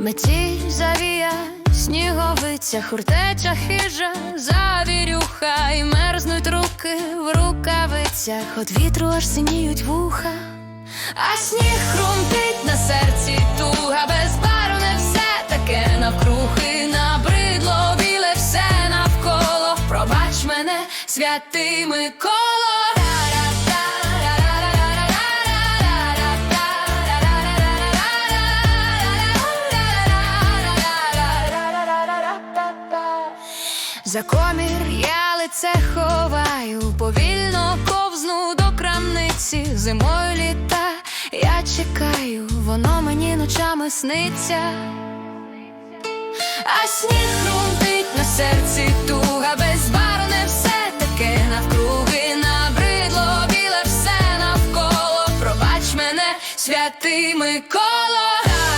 Метіль, завія, сніговиця, хуртеча, хижа, завірюха, і мерзнуть руки в рукавицях, От вітру аж синіють вуха, а сніг хрумтить на серці туга, без бару не все таке навкрухи, набридло біле все навколо. Пробач мене, святий Микола. За комір я лице ховаю, повільно ковзну до крамниці, зимою літа я чекаю, воно мені ночами сниться, а сніг хрумтить на серці туга, безбарвне все таке навкруги, набридло біле все навколо. Пробач мене, святий Миколо.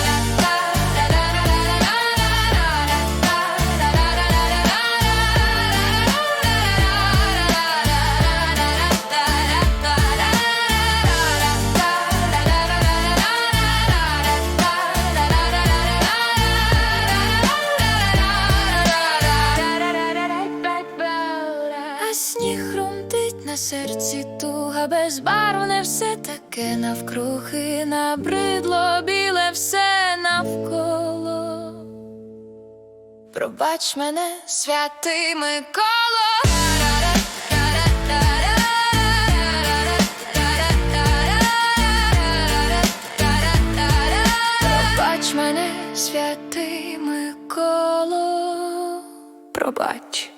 Сніг хрумтить на серці туга, безбарвне все таке навкруги, набридло біле все навколо. Пробач мене, святий Миколо. Пробач мене, святий Миколо. Пробач.